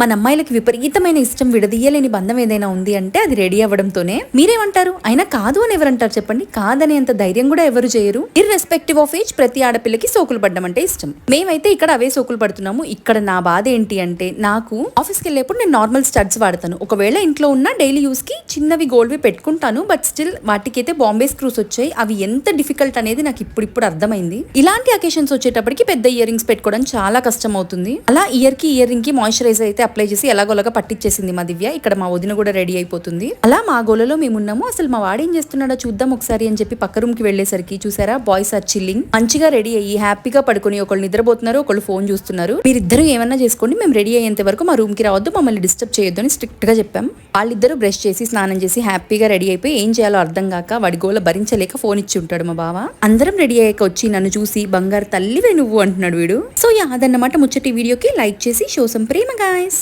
మన అమ్మాయిలకి విపరీతమైన ఇష్టం విడదీయలేని బంధం ఏదైనా ఉంది అంటే అది రెడీ అవ్వడంతోనే. మీరేమంటారు? అయినా కాదు అని ఎవరంటారు చెప్పండి. కాదనేంత ధైర్యం కూడా ఎవరు చేయరు. ఇర్రెస్పెక్టివ్ ఆఫ్ ఏజ్ ప్రతి ఆడపిల్లకి సోకులు పడ్డం అంటే ఇష్టం. మేమైతే ఇక్కడ అవే సోకులు పడుతున్నాము. ఇక్కడ నా బాధ ఏంటి అంటే నాకు ఆఫీస్కి వెళ్ళేప్పుడు నేను నార్మల్ స్టడ్స్ వాడతాను. ఒకవేళ ఇంట్లో ఉన్న డైలీ యూస్కి చిన్నవి గోల్డ్వి పెట్టుకుంటాను. బట్ స్టిల్ వాటికైతే బాంబే స్క్రూస్ వచ్చాయి. అవి ఎంత డిఫికల్ట్ అనేది నాకు ఇప్పుడు ఇప్పుడు అర్థమైంది. ఇలాంటి అకేషన్స్ వచ్చేటప్పటికి పెద్ద ఇయర్ రింగ్స్ పెట్టుకోవడం చాలా కష్టం అవుతుంది అలా ఇయర్కి ఇయర్ రింగ్కి మాయిశ్చరైజర్ అయితే అప్లై చేసి ఎలాగోలాగా పట్టించేసింది మా దివ్య. ఇక్కడ మా వదిన కూడా రెడీ అయిపోతుంది. అలా మా గోలలో మేము ఉన్నాము అసలు మా వాడు ఏం చేస్తున్నాడో చూద్దాం ఒకసారి అని చెప్పి పక్క రూమ్కి వెళ్ళేసరికి చూసారా? బాయ్స్ ఆర్ చిల్లింగ్ మంచిగా రెడీ అయ్యి హ్యాపీగా పడుకొని ఒకళ్ళు నిద్రపోతున్నారు ఒకళ్ళు ఫోన్ చూస్తున్నారు. మీరిద్దరూ ఏమన్నా చేసుకోండి. మేము రెడీ అయ్యేంత వరకు మా రూమ్కి రావద్దు మమ్మల్ని డిస్టర్బ్ చేయొద్దు అని స్ట్రిక్ట్గా చెప్పాం. వాళ్ళిద్దరూ బ్రష్ చేసి స్నానం చేసి హ్యాపీగా రెడీ అయిపోయి ఏం చేయాలో అర్థం కాక వాడి గోల భరించలేక ఫోన్ ఇచ్చి ఉంటాడు మా బావ. అందరం రెడీ అయ్యాక వచ్చి నన్ను చూసి బంగారు తల్లివే నువ్వు అంటున్నాడు వీడు. సో యా అదన్నమాట ముచ్చటి వీడియోకి లైక్ చేసి షో సం ప్రేమ గాయస్